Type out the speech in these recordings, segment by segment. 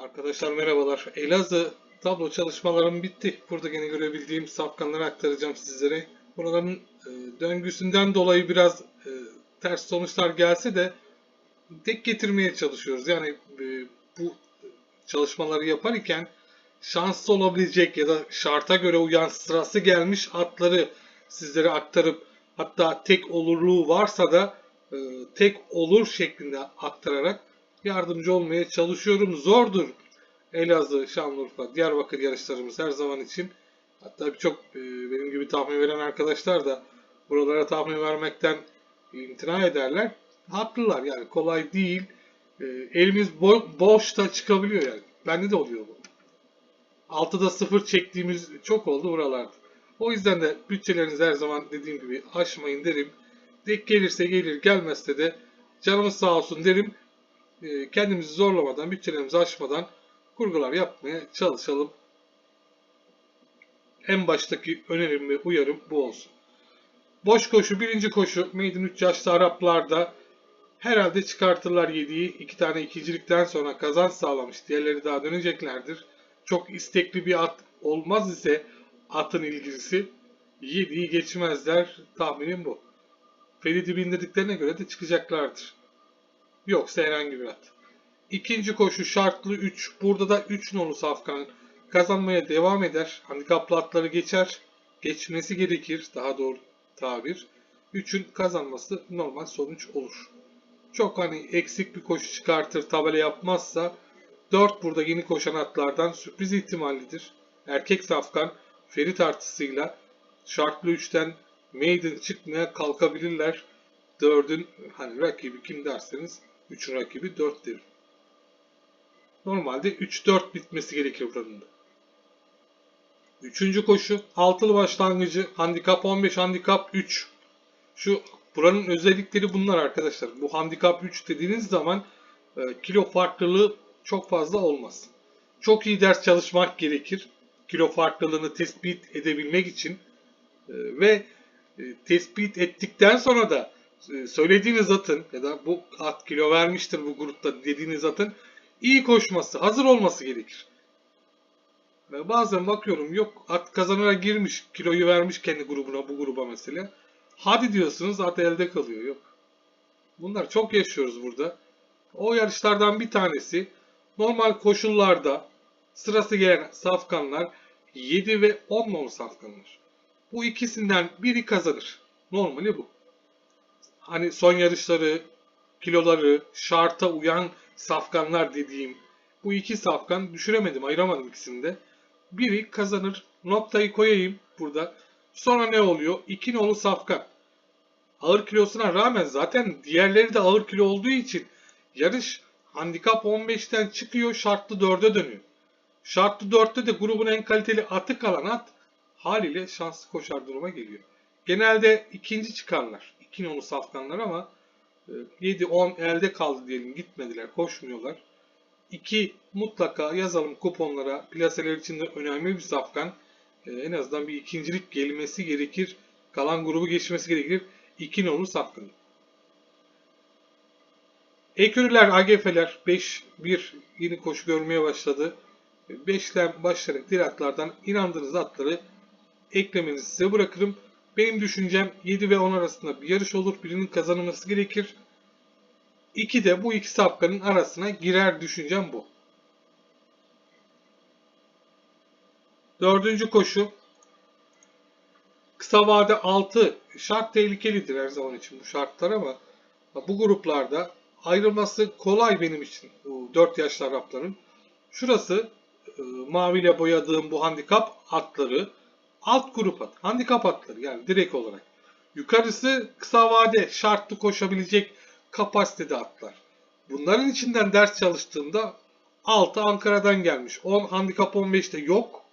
Arkadaşlar merhabalar. Elazığ tablo çalışmalarım bitti. Burada yine görebildiğim safkanları aktaracağım sizlere. Buraların e, döngüsünden dolayı biraz e, ters sonuçlar gelse de tek getirmeye çalışıyoruz. Yani e, bu çalışmaları yaparken şanslı olabilecek ya da şarta göre uyan sırası gelmiş atları sizlere aktarıp hatta tek olurluğu varsa da e, tek olur şeklinde aktararak yardımcı olmaya çalışıyorum. Zordur Elazığ, Şanlıurfa, Diyarbakır yarışlarımız her zaman için. Hatta birçok e, benim gibi tahmin veren arkadaşlar da buralara tahmin vermekten imtina ederler. Haklılar yani kolay değil. E, elimiz bo- boş da çıkabiliyor yani. Bende de oluyor bu. 6'da 0 çektiğimiz çok oldu buralarda. O yüzden de bütçelerinizi her zaman dediğim gibi aşmayın derim. Dek gelirse gelir gelmezse de canımız sağ olsun derim. E, kendimizi zorlamadan, bütçelerimizi aşmadan kurgular yapmaya çalışalım. En baştaki önerim ve uyarım bu olsun. Boş koşu, birinci koşu Maiden 3 yaşlı Araplarda herhalde çıkartırlar 7'yi. iki tane ikincilikten sonra kazanç sağlamış. Diğerleri daha döneceklerdir. Çok istekli bir at olmaz ise atın ilgisi 7'yi geçmezler. Tahminim bu. Ferid'i bindirdiklerine göre de çıkacaklardır. Yoksa herhangi bir at. İkinci koşu şartlı 3. Burada da 3 nolu Safkan kazanmaya devam eder. Handikaplı atları geçer. Geçmesi gerekir. Daha doğru tabir. 3'ün kazanması normal sonuç olur. Çok hani eksik bir koşu çıkartır tabela yapmazsa 4 burada yeni koşan atlardan sürpriz ihtimallidir. Erkek Safkan Ferit artısıyla şartlı 3'ten maiden çıkmaya kalkabilirler. 4'ün hani rakibi kim derseniz 3'ün rakibi 4'tir. Normalde 3-4 bitmesi gerekir buranın da. Üçüncü koşu altılı başlangıcı handikap 15 handikap 3. Şu buranın özellikleri bunlar arkadaşlar. Bu handikap 3 dediğiniz zaman e, kilo farklılığı çok fazla olmaz. Çok iyi ders çalışmak gerekir. Kilo farklılığını tespit edebilmek için E, ve e, tespit ettikten sonra da söylediğiniz atın ya da bu at kilo vermiştir bu grupta dediğiniz atın iyi koşması, hazır olması gerekir. Ve bazen bakıyorum yok at kazanara girmiş, kiloyu vermiş kendi grubuna, bu gruba mesela. Hadi diyorsunuz at elde kalıyor. Yok. Bunlar çok yaşıyoruz burada. O yarışlardan bir tanesi normal koşullarda sırası gelen safkanlar 7 ve 10 nolu safkanlar. Bu ikisinden biri kazanır. Normali bu. Hani son yarışları, kiloları, şarta uyan safkanlar dediğim bu iki safkan düşüremedim, ayıramadım ikisini de. Biri kazanır. Noktayı koyayım burada. Sonra ne oluyor? İki nolu safkan. Ağır kilosuna rağmen zaten diğerleri de ağır kilo olduğu için yarış handikap 15'ten çıkıyor şartlı 4'e dönüyor. Şartlı 4'te de grubun en kaliteli atı kalan at haliyle şanslı koşar duruma geliyor. Genelde ikinci çıkarlar. İki nolu safkanlar ama 7-10 elde kaldı diyelim gitmediler koşmuyorlar. 2 mutlaka yazalım kuponlara plaseler için de önemli bir safkan. Ee, en azından bir ikincilik gelmesi gerekir. Kalan grubu geçmesi gerekir. 2 nolu safkan. Ekürüler, AGF'ler 5-1 yeni koşu görmeye başladı. 5'ten başlayarak diğer atlardan inandığınız atları eklemenizi size bırakırım. Benim düşüncem 7 ve 10 arasında bir yarış olur. Birinin kazanılması gerekir. 2 de bu iki safkanın arasına girer düşüncem bu. Dördüncü koşu. Kısa vade 6 şart tehlikelidir her zaman için bu şartlar ama bu gruplarda ayrılması kolay benim için bu 4 yaşlı Arapların. Şurası e, maviyle boyadığım bu handikap atları alt grup at, handikap atları yani direkt olarak. Yukarısı kısa vade şartlı koşabilecek kapasitede atlar. Bunların içinden ders çalıştığımda 6 Ankara'dan gelmiş. 10 handikap 15'te yok.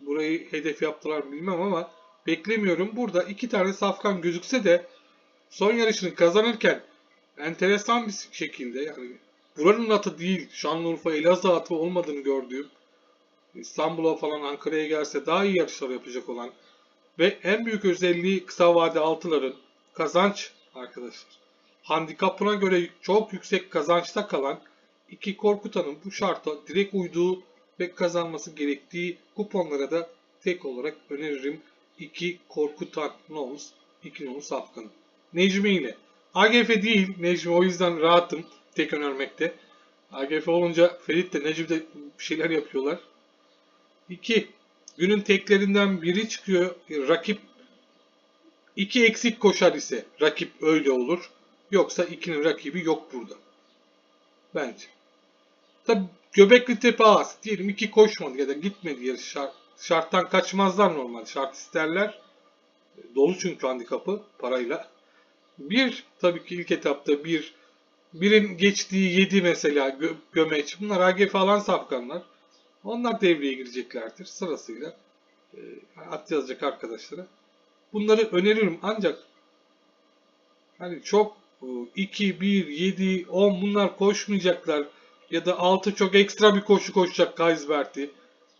Burayı hedef yaptılar bilmem ama beklemiyorum. Burada iki tane safkan gözükse de son yarışını kazanırken enteresan bir şekilde yani buranın atı değil Şanlıurfa Elazığ atı olmadığını gördüğüm İstanbul'a falan Ankara'ya gelse daha iyi yarışlar yapacak olan ve en büyük özelliği kısa vade altıların kazanç arkadaşlar. Handikapına göre çok yüksek kazançta kalan 2 Korkutan'ın bu şarta direkt uyduğu ve kazanması gerektiği kuponlara da tek olarak öneririm. 2 Korkutan Nons, 2 Nons Afgan'ı. Necmi ile. AGF değil Necmi o yüzden rahatım tek önermekte. AGF olunca Ferit de Necmi de bir şeyler yapıyorlar. 2. Günün teklerinden biri çıkıyor. Rakip 2 eksik koşar ise rakip öyle olur. Yoksa 2'nin rakibi yok burada. Bence. Tabi Göbekli Tepe ağası diyelim 2 koşmadı ya da gitmedi yarış şart, şarttan kaçmazlar normal. Şart isterler. Dolu çünkü handikapı parayla. Bir tabii ki ilk etapta bir birin geçtiği 7 mesela gö gömeç. Bunlar AGF alan safkanlar. Onlar devreye gireceklerdir sırasıyla. E, at yazacak arkadaşlara. Bunları öneririm ancak hani çok 2, 1, 7, 10 bunlar koşmayacaklar. Ya da 6 çok ekstra bir koşu koşacak Kaysbert'i.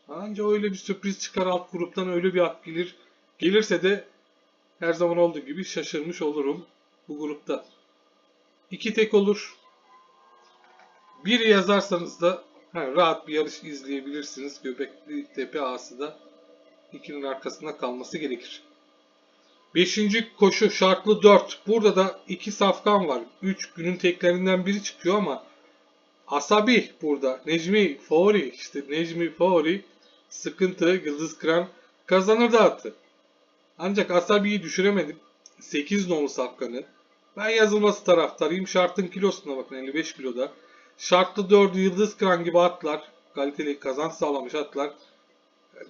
Anca öyle bir sürpriz çıkar alt gruptan öyle bir at gelir. Gelirse de her zaman olduğu gibi şaşırmış olurum bu grupta. İki tek olur. Bir yazarsanız da ha, rahat bir yarış izleyebilirsiniz. Göbekli Tepe ağası da ikinin arkasında kalması gerekir. Beşinci koşu şartlı 4. Burada da iki safkan var. 3 günün teklerinden biri çıkıyor ama Asabi burada. Necmi Favori işte Necmi Favori sıkıntı Yıldız Kıran kazanır da attı. Ancak Asabi'yi düşüremedim. 8 nolu safkanı. Ben yazılması taraftarıyım. Şartın kilosuna bakın 55 kiloda. Şartlı 4'ü Yıldız Kıran gibi atlar. Kaliteli kazanç sağlamış atlar.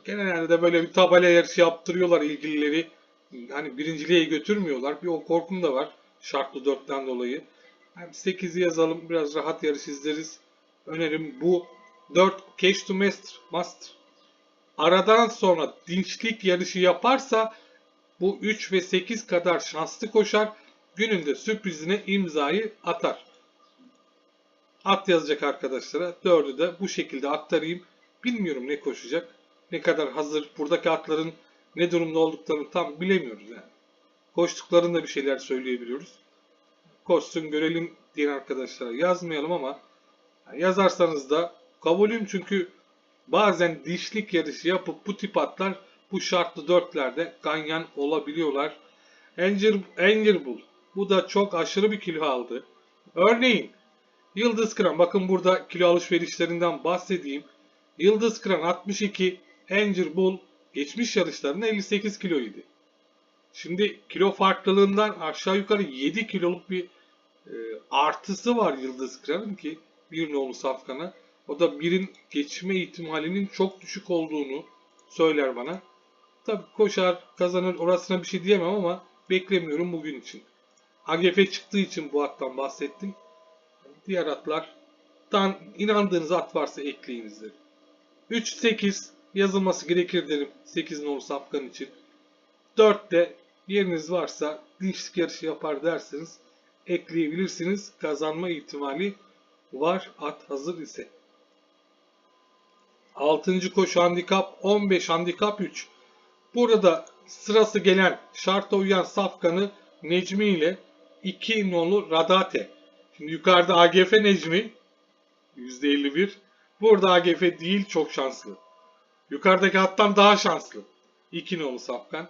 Genelde de böyle bir tabela yarışı yaptırıyorlar ilgilileri. Hani birinciliğe götürmüyorlar. Bir o korkum da var. Şartlı 4'ten dolayı. Hem 8'i yazalım. Biraz rahat yarış izleriz. Önerim bu. 4 Cash to Master. Master. Aradan sonra dinçlik yarışı yaparsa bu 3 ve 8 kadar şanslı koşar. Gününde sürprizine imzayı atar. At yazacak arkadaşlara. 4'ü de bu şekilde aktarayım. Bilmiyorum ne koşacak. Ne kadar hazır. Buradaki atların ne durumda olduklarını tam bilemiyoruz yani. Koştuklarında bir şeyler söyleyebiliyoruz. Koşsun görelim diyen arkadaşlara yazmayalım ama yazarsanız da kabulüm çünkü bazen dişlik yarışı yapıp bu tip atlar bu şartlı dörtlerde ganyan olabiliyorlar. Angel, Angel Bull. Bu da çok aşırı bir kilo aldı. Örneğin Yıldız Kıran. Bakın burada kilo alışverişlerinden bahsedeyim. Yıldız Kıran 62. Angel Bull geçmiş yarışlarında 58 kiloydu. Şimdi kilo farklılığından aşağı yukarı 7 kiloluk bir e, artısı var Yıldız Kıran'ın ki bir nolu safkana. O da birin geçme ihtimalinin çok düşük olduğunu söyler bana. Tabi koşar, kazanır orasına bir şey diyemem ama beklemiyorum bugün için. AGF çıktığı için bu attan bahsettim. Diğer atlardan inandığınız at varsa ekleyiniz derim. 3-8 yazılması gerekir derim 8 nolu safkan için. 4 de yeriniz varsa dinçlik yarışı yapar derseniz ekleyebilirsiniz. Kazanma ihtimali var at hazır ise. 6. koşu handikap 15 handikap 3. Burada sırası gelen şarta uyan safkanı Necmi ile 2 nolu Radate. Şimdi yukarıda AGF Necmi %51. Burada AGF değil çok şanslı. Yukarıdaki hattan daha şanslı. 2 nolu safkan.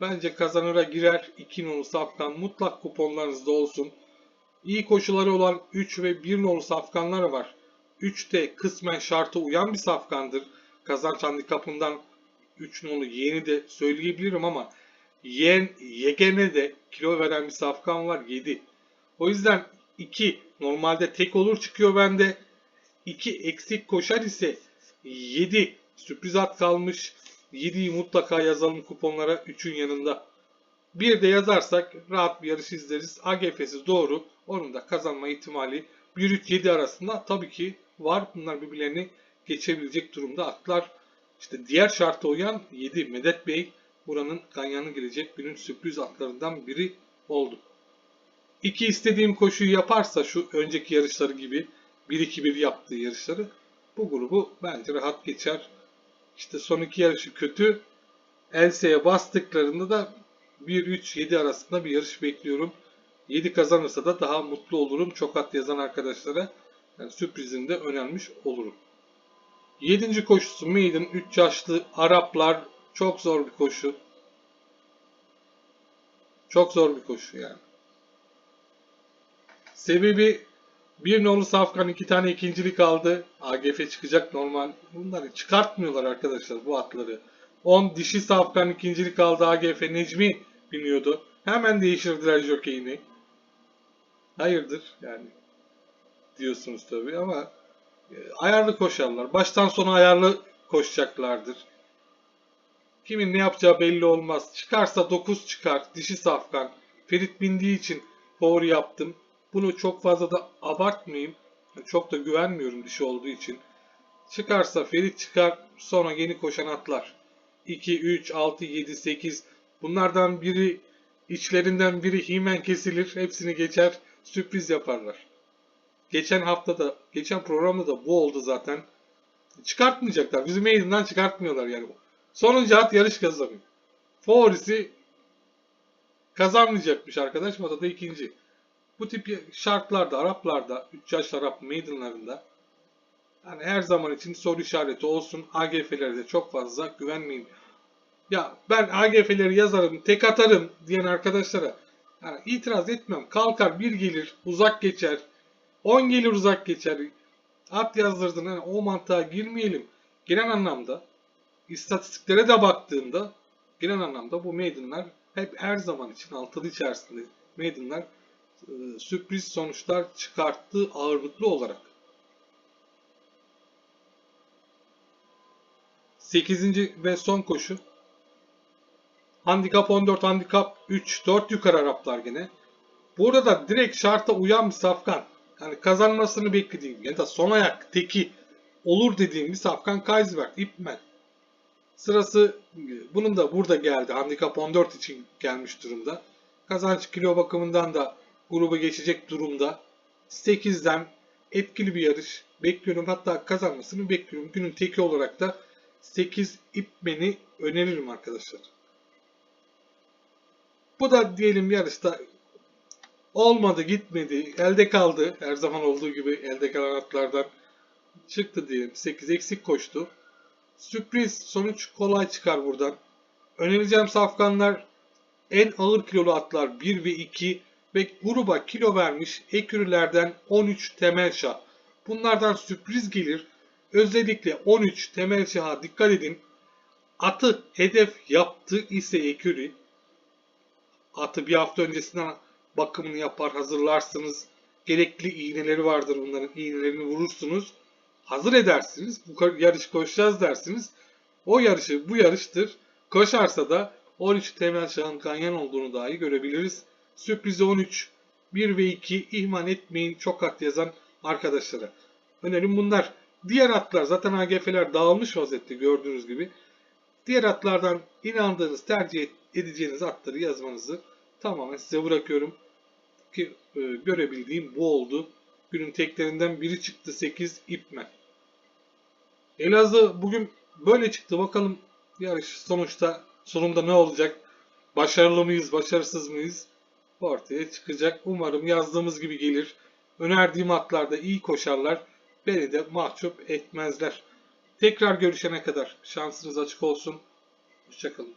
Bence kazanıra girer 2 nolu safkan mutlak kuponlarınızda olsun. İyi koşuları olan 3 ve 1 nolu safkanlar var. 3 de kısmen şarta uyan bir safkandır. Kazanç handikapından 3 nolu yeni de söyleyebilirim ama yen, yegene de kilo veren bir safkan var 7. O yüzden 2 normalde tek olur çıkıyor bende. 2 eksik koşar ise 7 sürpriz at kalmış. 7'yi mutlaka yazalım kuponlara 3'ün yanında. Bir de yazarsak rahat bir yarış izleriz. AGF'si doğru. Onun da kazanma ihtimali 1-3-7 arasında tabii ki var. Bunlar birbirlerini geçebilecek durumda atlar. İşte diğer şarta uyan 7 Medet Bey buranın ganyanı gelecek günün sürpriz atlarından biri oldu. İki istediğim koşuyu yaparsa şu önceki yarışları gibi 1-2-1 yaptığı yarışları bu grubu bence rahat geçer. İşte son iki yarışı kötü. Elseye bastıklarında da 1-3-7 arasında bir yarış bekliyorum. 7 kazanırsa da daha mutlu olurum çok at yazan arkadaşlara. Yani sürprizinde önermiş olurum. Yedinci koşusu Maiden 3 yaşlı Araplar çok zor bir koşu. Çok zor bir koşu yani. Sebebi bir nolu Safkan iki tane ikincilik aldı. AGF çıkacak normal. Bunları çıkartmıyorlar arkadaşlar bu atları. 10 dişi Safkan ikincilik aldı AGF Necmi biniyordu. Hemen değiştirdiler jokeyini. Hayırdır yani diyorsunuz tabii ama e, ayarlı koşarlar. Baştan sona ayarlı koşacaklardır. Kimin ne yapacağı belli olmaz. Çıkarsa 9 çıkar. Dişi safkan. Ferit bindiği için favori yaptım. Bunu çok fazla da abartmayayım. Çok da güvenmiyorum dişi olduğu için. Çıkarsa Ferit çıkar. Sonra yeni koşan atlar. 2, 3, 6, 7, 8. Bunlardan biri içlerinden biri himen kesilir. Hepsini geçer. Sürpriz yaparlar. Geçen hafta da, geçen programda da bu oldu zaten. Çıkartmayacaklar. Bizim meydandan çıkartmıyorlar yani. Sonuncu at yarış kazanıyor. Favorisi kazanmayacakmış arkadaş. Masada ikinci. Bu tip şartlarda, Araplarda, 3 yaş Arap meydanlarında yani her zaman için soru işareti olsun. AGF'lere de çok fazla güvenmeyin. Ya ben AGF'leri yazarım, tek atarım diyen arkadaşlara yani itiraz etmem. Kalkar bir gelir, uzak geçer. 10 gelir uzak geçer. At yazdırdın. Yani o mantığa girmeyelim. Genel anlamda istatistiklere de baktığımda genel anlamda bu maidenler hep her zaman için altılı içerisinde maidenler e, sürpriz sonuçlar çıkarttığı ağırlıklı olarak. 8. ve son koşu. Handikap 14, handikap 3, 4 yukarı Araplar gene. Burada da direkt şarta uyan bir safkan. Yani kazanmasını beklediğim ya da son ayak teki olur dediğim bir safkan Kaisberg, Ipmen. Sırası bunun da burada geldi. Handikap 14 için gelmiş durumda. Kazanç kilo bakımından da grubu geçecek durumda. 8'den etkili bir yarış bekliyorum. Hatta kazanmasını bekliyorum. Günün teki olarak da 8 ipmeni öneririm arkadaşlar. Bu da diyelim yarışta olmadı gitmedi elde kaldı. Her zaman olduğu gibi elde kalan atlardan çıktı diyelim. 8 eksik koştu. Sürpriz sonuç kolay çıkar buradan. Önereceğim safkanlar en ağır kilolu atlar 1 ve 2 ve gruba kilo vermiş ekürülerden 13 temel şah. Bunlardan sürpriz gelir. Özellikle 13 temel şaha dikkat edin. Atı hedef yaptı ise ekürü. Atı bir hafta öncesinden bakımını yapar, hazırlarsınız. Gerekli iğneleri vardır bunların. iğnelerini vurursunuz. Hazır edersiniz. Bu yarış koşacağız dersiniz. O yarışı bu yarıştır. Koşarsa da 13 temel şahın kanyan olduğunu dahi görebiliriz. Sürprizi 13. 1 ve 2 ihmal etmeyin çok at yazan arkadaşlara. Önerim bunlar. Diğer atlar zaten AGF'ler dağılmış vaziyette gördüğünüz gibi. Diğer atlardan inandığınız, tercih edeceğiniz atları yazmanızı tamamen size bırakıyorum. Ki e, görebildiğim bu oldu. Günün teklerinden biri çıktı 8 ipmen. Elazığ bugün böyle çıktı. Bakalım yarış sonuçta sonunda ne olacak? Başarılı mıyız, başarısız mıyız? Ortaya çıkacak. Umarım yazdığımız gibi gelir. Önerdiğim atlarda iyi koşarlar. Beni de mahcup etmezler. Tekrar görüşene kadar şansınız açık olsun. Hoşçakalın.